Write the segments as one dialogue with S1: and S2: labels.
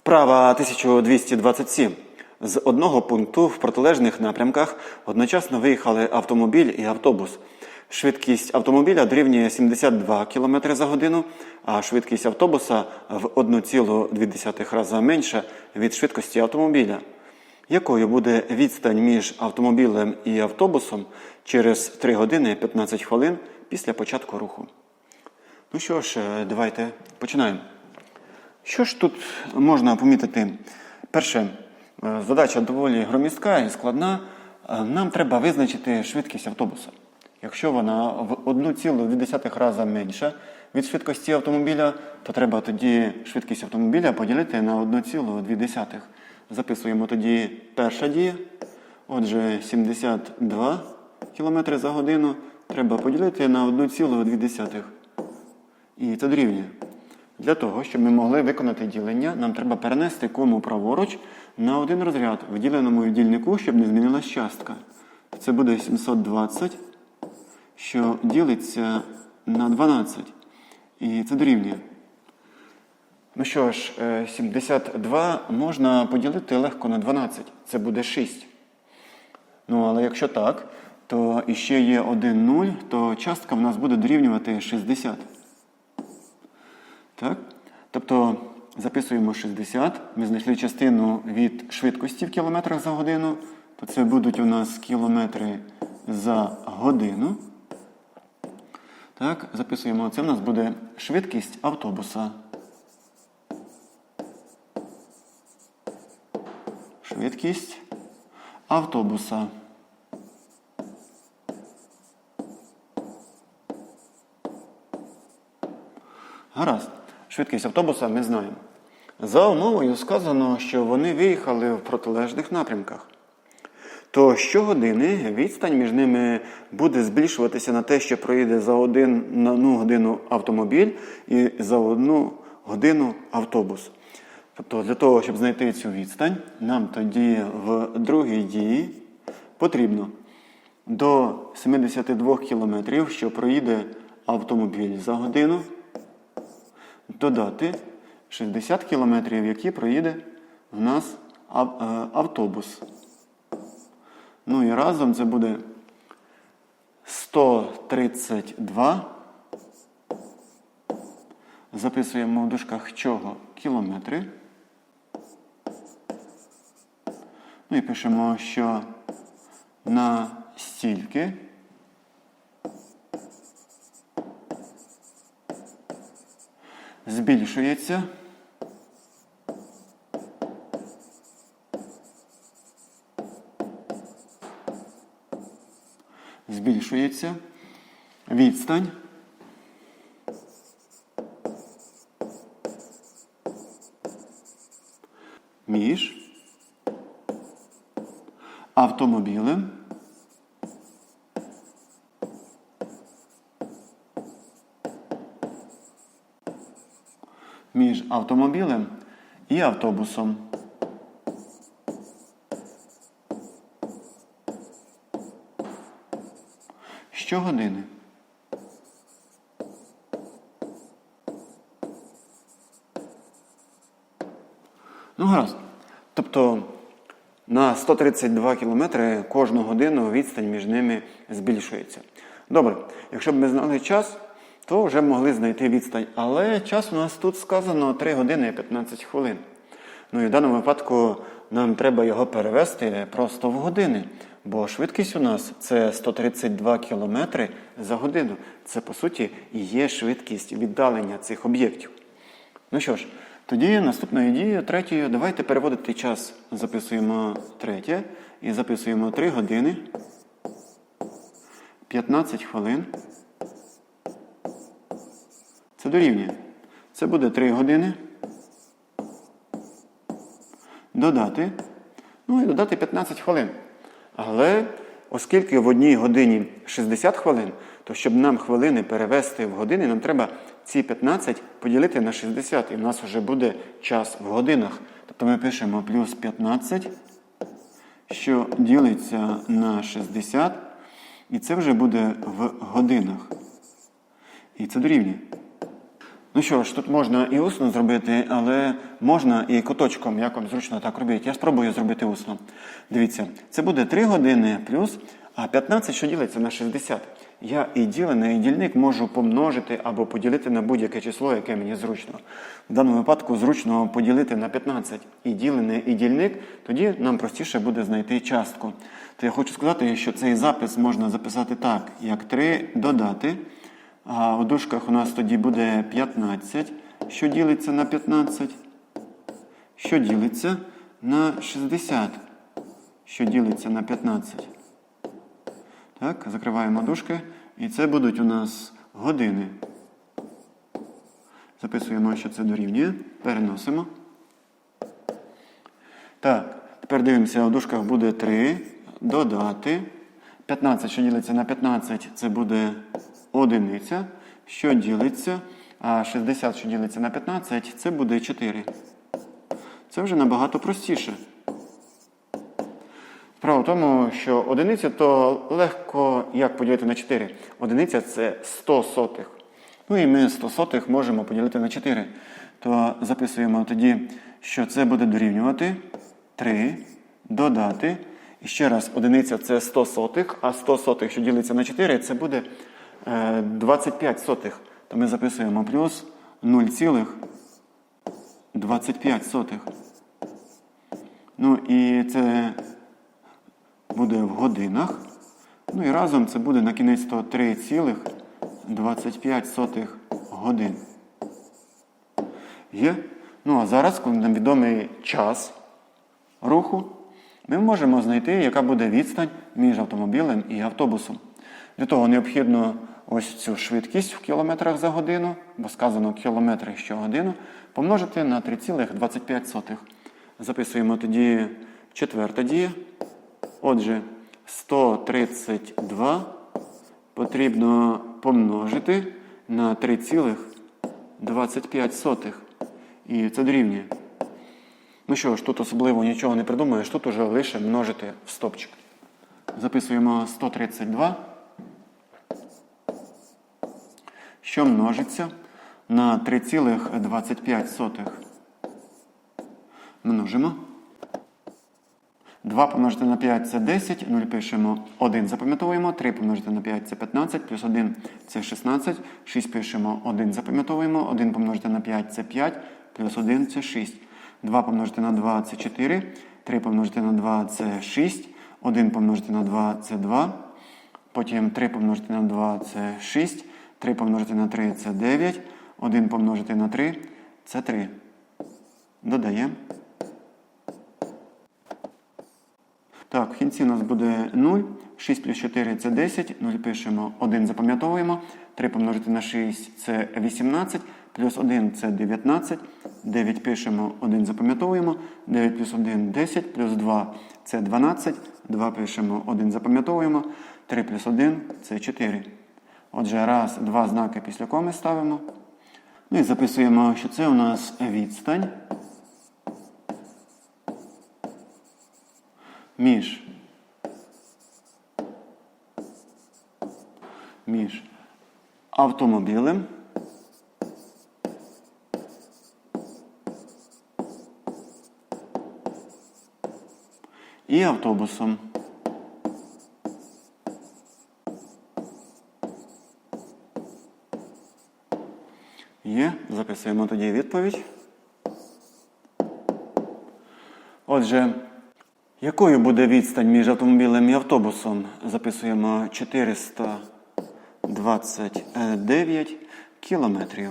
S1: Вправа 1227. З одного пункту в протилежних напрямках одночасно виїхали автомобіль і автобус. Швидкість автомобіля дорівнює 72 км за годину, а швидкість автобуса в 1,2 рази менша від швидкості автомобіля. Якою буде відстань між автомобілем і автобусом через 3 години 15 хвилин після початку руху? Ну що ж, е, давайте починаємо. Що ж тут можна помітити? Перше, е, задача доволі громістка і складна. Е, Нам треба визначити швидкість автобуса. Якщо вона в 1,2 рази менша від швидкості автомобіля, то треба тоді швидкість автомобіля поділити на 1,2. Записуємо тоді перша дія. Отже, 72 км за годину треба поділити на 1,2. І це дорівнює. Для того, щоб ми могли виконати ділення, нам треба перенести кому праворуч на один розряд в діленому дільнику, щоб не змінилась частка. Це буде 720, що ділиться на 12. І це дорівнює. Ну що ж, е, 72 можна поділити легко на 12. Це буде 6. Ну, але якщо так, то іще є 1 0, то частка в нас буде дорівнювати 60. Так? Тобто записуємо 60. Ми знайшли частину від швидкості в кілометрах за годину. То це будуть у нас кілометри за годину. Так, записуємо. Це в нас буде швидкість автобуса. Швидкість автобуса. Гаразд. Швидкість автобуса ми знаємо. За умовою сказано, що вони виїхали в протилежних напрямках. То щогодини відстань між ними буде збільшуватися на те, що проїде за один, на одну годину автомобіль і за одну годину автобус. Тобто для того, щоб знайти цю відстань, нам тоді в другій дії потрібно до 72 км, що проїде автомобіль за годину, додати 60 кілометрів, які проїде в нас е, автобус. Ну і разом це буде 132. Записуємо в дужках чого кілометри. Ну і пишемо, що на стільки. Збільшується. Збільшується відстань. Між автомобілем між автомобілем і автобусом. Щогодини. Ну, гаразд. Тобто на 132 кілометри кожну годину відстань між ними збільшується. Добре, якщо б ми знали час, то вже могли знайти відстань. Але час у нас тут сказано 3 години і 15 хвилин. Ну і в даному випадку нам треба його перевести просто в години. Бо швидкість у нас це 132 кілометри за годину. Це по суті і є швидкість віддалення цих об'єктів. Ну що ж, тоді наступною дією, третьою, давайте переводити час. Записуємо третє і записуємо 3 години, 15 хвилин. Це дорівнює. Це буде 3 години. Додати. Ну і додати 15 хвилин. Але оскільки в одній годині 60 хвилин, то щоб нам хвилини перевести в години, нам треба ці 15 поділити на 60, і в нас вже буде час в годинах. Тобто ми пишемо плюс 15, що ділиться на 60, і це вже буде в годинах. І це дорівнює. Ну що ж, тут можна і усно зробити, але можна і куточком, як вам зручно так робити. Я спробую зробити усно. Дивіться, це буде 3 години плюс, а 15, що ділиться на 60. Я і ділене, і дільник можу помножити або поділити на будь-яке число, яке мені зручно. В даному випадку зручно поділити на 15 і ділене, і дільник, тоді нам простіше буде знайти частку. То я хочу сказати, що цей запис можна записати так, як 3 додати. А у дужках у нас тоді буде 15, що ділиться на 15, що ділиться на 60, що ділиться на 15. Так, закриваємо дужки. І це будуть у нас години. Записуємо, що це дорівнює. Переносимо. Так, тепер дивимося, у дужках буде 3. Додати. 15, що ділиться на 15, це буде одиниця. Що ділиться? А 60, що ділиться на 15, це буде 4. Це вже набагато простіше. Справа в тому, що одиниця то легко як поділити на 4. Одиниця це 100 сотих. Ну і ми 100 сотих можемо поділити на 4. То записуємо тоді, що це буде дорівнювати 3, додати. І ще раз, одиниця це 100 сотих, а 100 сотих, що ділиться на 4, це буде е, 25 сотих. То ми записуємо плюс 0,25 сотих. Ну і це буде в годинах. Ну і разом це буде на кінець 3,25 годин. Є? Ну а зараз, нам відомий час руху, ми можемо знайти, яка буде відстань між автомобілем і автобусом. Для того необхідно ось цю швидкість в кілометрах за годину, бо сказано кілометри щогодину, помножити на 3,25. Записуємо тоді четверта дія. Отже, 132 потрібно помножити на 3,25. І це дорівнює. Ну що ж, тут особливо нічого не придумаєш, тут уже лише множити в стопчик. Записуємо 132, що множиться на 3,25. Множимо. 2 помножити на 5 це 10, 0 пишемо 1 запам'ятовуємо, 3 помножити на 5 це 15, плюс 1 це 16, 6 пишемо 1 запам'ятовуємо, 1 помножити на 5 це 5, плюс 1 це 6. 2 помножити на 2 це 4, 3 помножити на 2 це 6, 1 помножити на 2 це 2, потім 3 помножити на 2 це 6, 3 помножити на 3 це 9, 1 помножити на 3 це 3. Додаємо. Так, в кінці у нас буде 0. 6 плюс 4 це 10. 0 пишемо 1 запам'ятовуємо. 3 помножити на 6 це 18. Плюс 1 це 19. 9 пишемо 1 запам'ятовуємо. 9 плюс 1 10. Плюс 2 це 12. 2 пишемо 1 запам'ятовуємо. 3 плюс 1 це 4. Отже, раз, два знаки після коми ставимо. Ну і записуємо, що це у нас відстань. між між автомобілем і автобусом. Є, записуємо тоді відповідь. Отже, якою буде відстань між автомобілем і автобусом? Записуємо 429 кілометрів.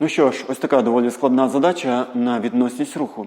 S1: Ну що ж, ось така доволі складна задача на відносність руху.